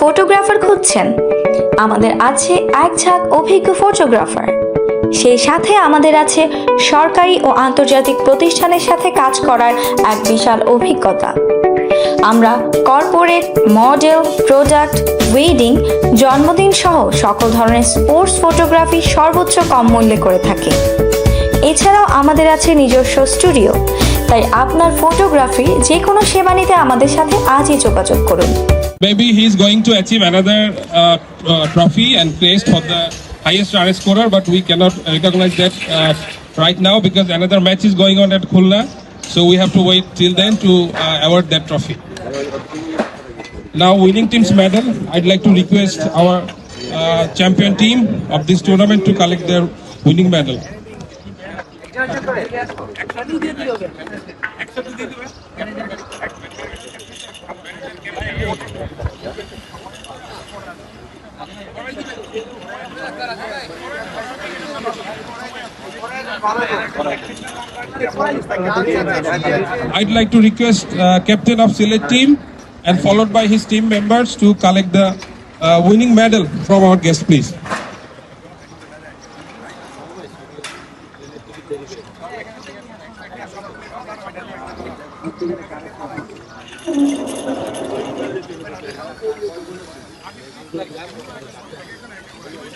Photographer খুঁজছেন। আমাদের আছে এক ঝাঁক অভিজ্ঞ ফটোগ্রাফার। সেই সাথে আমাদের আছে সরকারি ও আন্তর্জাতিক প্রতিষ্ঠানের সাথে কাজ করার এক বিশাল অভিজ্ঞতা। আমরা কর্পোরেট, মডেল, প্রোডাক্ট ওয়েডিং জন্মদিন সহ সকল ধরনের স্পোর্টস ফটোগ্রাফি সর্বোচ্চ কম মূল্যে করে থাকি। এছাড়াও আমাদের আছে নিজস্ব স্টুডিও। তাই আপনার ফটোগ্রাফি যে কোনো সেবা নিতে আমাদের সাথে আজই যোগাযোগ করুন। Maybe he's going to achieve another uh, uh, trophy and crest for the highest run scorer, but we cannot recognize that uh, right now because another match is going on at Khulna. So we have to wait till then to uh, award that trophy. Now, winning team's medal, I'd like to request our uh, champion team of this tournament to collect their winning medal. I'd like to request uh, captain of Sylhet team and followed by his team members to collect the uh, winning medal from our guest, please.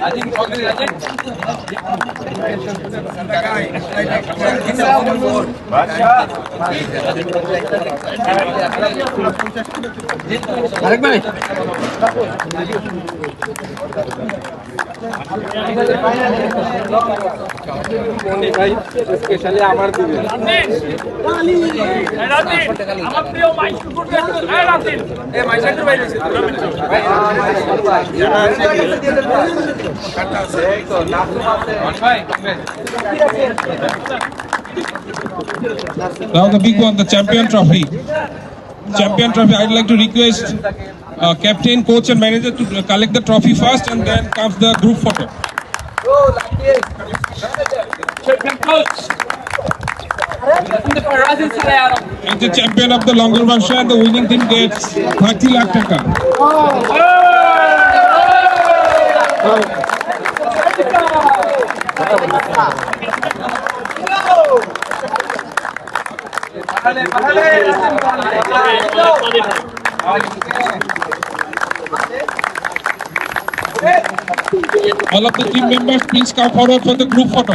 I think আমার প্রিয় Michael football রাতিল এ Michael বাইরে Now the big one, the champion trophy. Champion trophy. I'd like to request uh, captain, coach, and manager to collect the trophy first, and then comes the group photo. champion coach And the champion of the longer version, the winning team gets 30 lakh taka. All of the team members, please come forward for the group photo.